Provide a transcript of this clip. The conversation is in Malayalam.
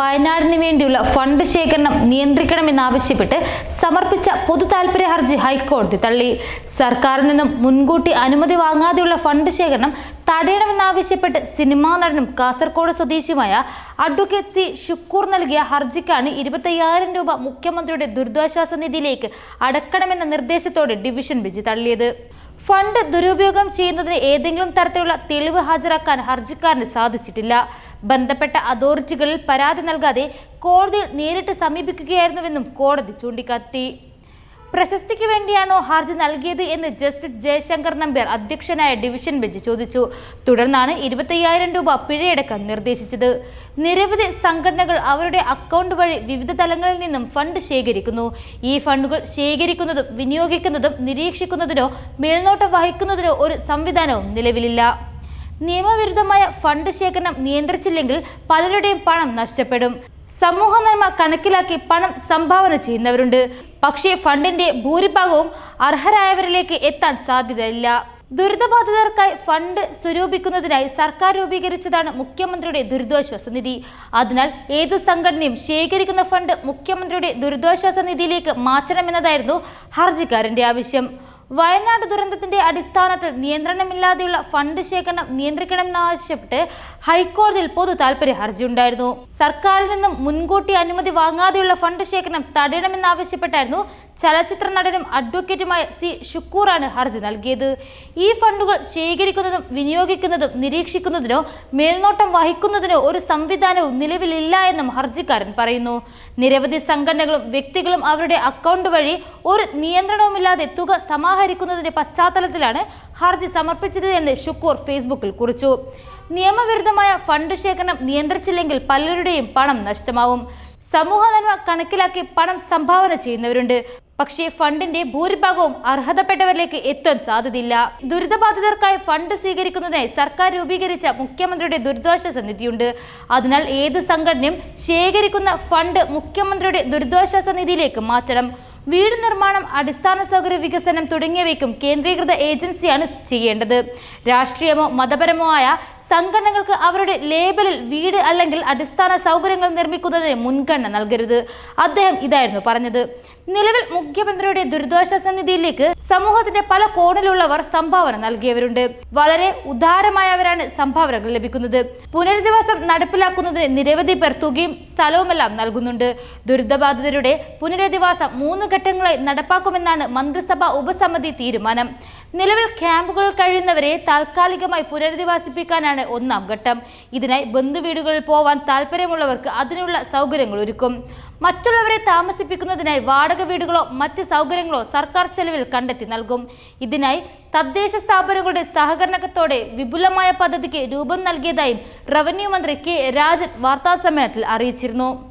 വയനാടിന് വേണ്ടിയുള്ള ഫണ്ട് ശേഖരണം നിയന്ത്രിക്കണമെന്നാവശ്യപ്പെട്ട് സമർപ്പിച്ച പൊതു താൽപര്യ ഹർജി ഹൈക്കോടതി തള്ളി. സർക്കാരിൽ നിന്നും മുൻകൂട്ടി അനുമതി വാങ്ങാതെയുള്ള ഫണ്ട് ശേഖരണം തടയണമെന്നാവശ്യപ്പെട്ട് സിനിമാ നടനും കാസർഗോഡ് സ്വദേശിയുമായ അഡ്വക്കേറ്റ് സി ഷുക്കൂർ നൽകിയ ഹർജിക്കാണ് ഇരുപത്തയ്യായിരം രൂപ മുഖ്യമന്ത്രിയുടെ ദുരിതാശ്വാസ നിധിയിലേക്ക് അടക്കണമെന്ന നിർദ്ദേശത്തോടെ ഡിവിഷൻ ബെഞ്ച് തള്ളിയത്. ഫണ്ട് ദുരുപയോഗം ചെയ്യുന്നതിന് ഏതെങ്കിലും തരത്തിലുള്ള തെളിവ് ഹാജരാക്കാൻ ഹർജിക്കാരന് സാധിച്ചിട്ടില്ല. ബന്ധപ്പെട്ട അതോറിറ്റികളിൽ പരാതി നൽകാതെ കോടതിയിൽ നേരിട്ട് സമീപിക്കുകയായിരുന്നുവെന്നും കോടതി ചൂണ്ടിക്കാട്ടി. പ്രശസ്തിക്ക് വേണ്ടിയാണോ ഹർജി നൽകിയത് എന്ന് ജസ്റ്റിസ് ജയശങ്കർ നമ്പ്യാർ അധ്യക്ഷനായ ഡിവിഷൻ ബെഞ്ച് ചോദിച്ചു. തുടർന്നാണ് ഇരുപത്തയ്യായിരം രൂപ പിഴയടക്കാൻ നിർദ്ദേശിച്ചത്. നിരവധി സംഘടനകൾ അവരുടെ അക്കൗണ്ട് വഴി വിവിധ തലങ്ങളിൽ നിന്നും ഫണ്ട് ശേഖരിക്കുന്നു. ഈ ഫണ്ടുകൾ ശേഖരിക്കുന്നതും വിനിയോഗിക്കുന്നതും നിരീക്ഷിക്കുന്നതിനോ മേൽനോട്ടം വഹിക്കുന്നതിനോ ഒരു സംവിധാനവും നിലവിലില്ല. നിയമവിരുദ്ധമായ ഫണ്ട് ശേഖരണം നിയന്ത്രിച്ചില്ലെങ്കിൽ പലരുടെയും പണം നഷ്ടപ്പെടും. സമൂഹ നന്മ കണക്കിലാക്കി പണം സംഭാവന ചെയ്യുന്നവരുണ്ട്. പക്ഷേ ഫണ്ടിന്റെ ഭൂരിഭാഗവും അർഹരായവരിലേക്ക് എത്താൻ സാധ്യതയില്ല. ദുരിതബാധിതർക്കായി ഫണ്ട് സ്വരൂപിക്കുന്നതിനായി സർക്കാർ രൂപീകരിച്ചതാണ് മുഖ്യമന്ത്രിയുടെ ദുരിതാശ്വാസ നിധി. അതിനാൽ ഏത് സംഘടനയും ശേഖരിക്കുന്ന ഫണ്ട് മുഖ്യമന്ത്രിയുടെ ദുരിതാശ്വാസ നിധിയിലേക്ക് മാറ്റണമെന്നതായിരുന്നു ഹർജിക്കാരന്റെ ആവശ്യം. വയനാട് ദുരന്തത്തിന്റെ അടിസ്ഥാനത്തിൽ നിയന്ത്രണമില്ലാതെയുള്ള ഫണ്ട് ശേഖരണം നിയന്ത്രിക്കണമെന്നാവശ്യപ്പെട്ട് ഹൈക്കോടതിയിൽ പൊതു താൽപര്യ ഹർജി ഉണ്ടായിരുന്നു സർക്കാരിൽ നിന്നും മുൻകൂട്ടി അനുമതി വാങ്ങാതെയുള്ള ഫണ്ട് ശേഖരണം തടയണമെന്നാവശ്യപ്പെട്ടായിരുന്നു ചലച്ചിത്ര നടനും അഡ്വക്കേറ്റുമായ സി ഷുക്കൂറാണ് ഹർജി നൽകിയത്. ഈ ഫണ്ടുകൾ ശേഖരിക്കുന്നതും വിനിയോഗിക്കുന്നതും നിരീക്ഷിക്കുന്നതിനോ മേൽനോട്ടം വഹിക്കുന്നതിനോ ഒരു സംവിധാനവും നിലവിലില്ല എന്നും ഹർജിക്കാരൻ പറയുന്നു. നിരവധി സംഘടനകളും വ്യക്തികളും അവരുടെ അക്കൗണ്ട് വഴി ഒരു നിയന്ത്രണവുമില്ലാതെ തുക സമാഹരിക്കുന്നതിന്റെ പശ്ചാത്തലത്തിലാണ് ഹർജി സമർപ്പിച്ചത് എന്ന് ഷുക്കൂർ ഫേസ്ബുക്കിൽ കുറിച്ചു. നിയമവിരുദ്ധമായ ഫണ്ട് ശേഖരണം നിയന്ത്രിച്ചില്ലെങ്കിൽ പലരുടെയും പണം നഷ്ടമാവും. സമൂഹ നന്മ കണക്കിലാക്കി പണം സംഭാവന ചെയ്യുന്നവരുണ്ട്. പക്ഷേ ഫണ്ടിന്റെ ഭൂരിഭാഗവും അർഹതപ്പെട്ടവരിലേക്ക് എത്താൻ സാധ്യതയില്ല. ദുരിതബാധിതർക്കായി ഫണ്ട് സ്വീകരിക്കുന്നതിനായി സർക്കാർ രൂപീകരിച്ച മുഖ്യമന്ത്രിയുടെ ദുരിതാശ്വാസ നിധിയുണ്ട്. അതിനാൽ ഏത് സംഘടനയും ശേഖരിക്കുന്ന ഫണ്ട് മുഖ്യമന്ത്രിയുടെ ദുരിതാശ്വാസ നിധിയിലേക്ക് മാറ്റണം. വീട് നിർമ്മാണം അടിസ്ഥാന സൗകര്യ വികസനം തുടങ്ങിയവയ്ക്കും കേന്ദ്രീകൃത ഏജൻസിയാണ് ചെയ്യേണ്ടത്. രാഷ്ട്രീയമോ മതപരമോ ആയ സംഘടനകൾക്ക് അവരുടെ ലേബലിൽ വീട് അല്ലെങ്കിൽ അടിസ്ഥാന സൗകര്യങ്ങൾ നിർമ്മിക്കുന്നതിന് മുൻഗണന നൽകരുത്. അദ്ദേഹം ഇതായിരുന്നു പറഞ്ഞത്. നിലവിൽ മുഖ്യമന്ത്രിയുടെ ദുരിതാശ്വാസ നിധിയിലേക്ക് സമൂഹത്തിന്റെ പല കോണിലുള്ളവർ സംഭാവന നൽകിയവരുണ്ട്. വളരെ ഉദാരമായവരാണ് സംഭാവനകൾ ലഭിക്കുന്നത്. പുനരധിവാസം നടപ്പിലാക്കുന്നതിന് നിരവധി പേർ തുകയും സ്ഥലവുമെല്ലാം നൽകുന്നുണ്ട്. ദുരിതബാധിതരുടെ പുനരധിവാസം മൂന്ന് ഘട്ടങ്ങളായി നടപ്പാക്കുമെന്നാണ് മന്ത്രിസഭാ ഉപസമിതി തീരുമാനം. നിലവിൽ ക്യാമ്പുകൾ കഴിയുന്നവരെ താൽക്കാലികമായി പുനരധിവാസിപ്പിക്കാനാണ് ഒന്നാം ഘട്ടം. ഇതിനായി ബന്ധുവീടുകളിൽ പോവാൻ താല്പര്യമുള്ളവർക്ക് അതിനുള്ള സൗകര്യങ്ങൾ ഒരുക്കും. മറ്റുള്ളവരെ താമസിപ്പിക്കുന്നതിനായി വാടക വീടുകളോ മറ്റ് സൗകര്യങ്ങളോ സർക്കാർ ചെലവിൽ കണ്ടെത്തി നൽകും. ഇതിനായി തദ്ദേശ സ്ഥാപനങ്ങളുടെ സഹകരണത്തോടെ വിപുലമായ പദ്ധതിക്ക് രൂപം നൽകിയതായും റവന്യൂ മന്ത്രി കെ രാജൻ വാർത്താസമ്മേളനത്തിൽ അറിയിച്ചിരുന്നു.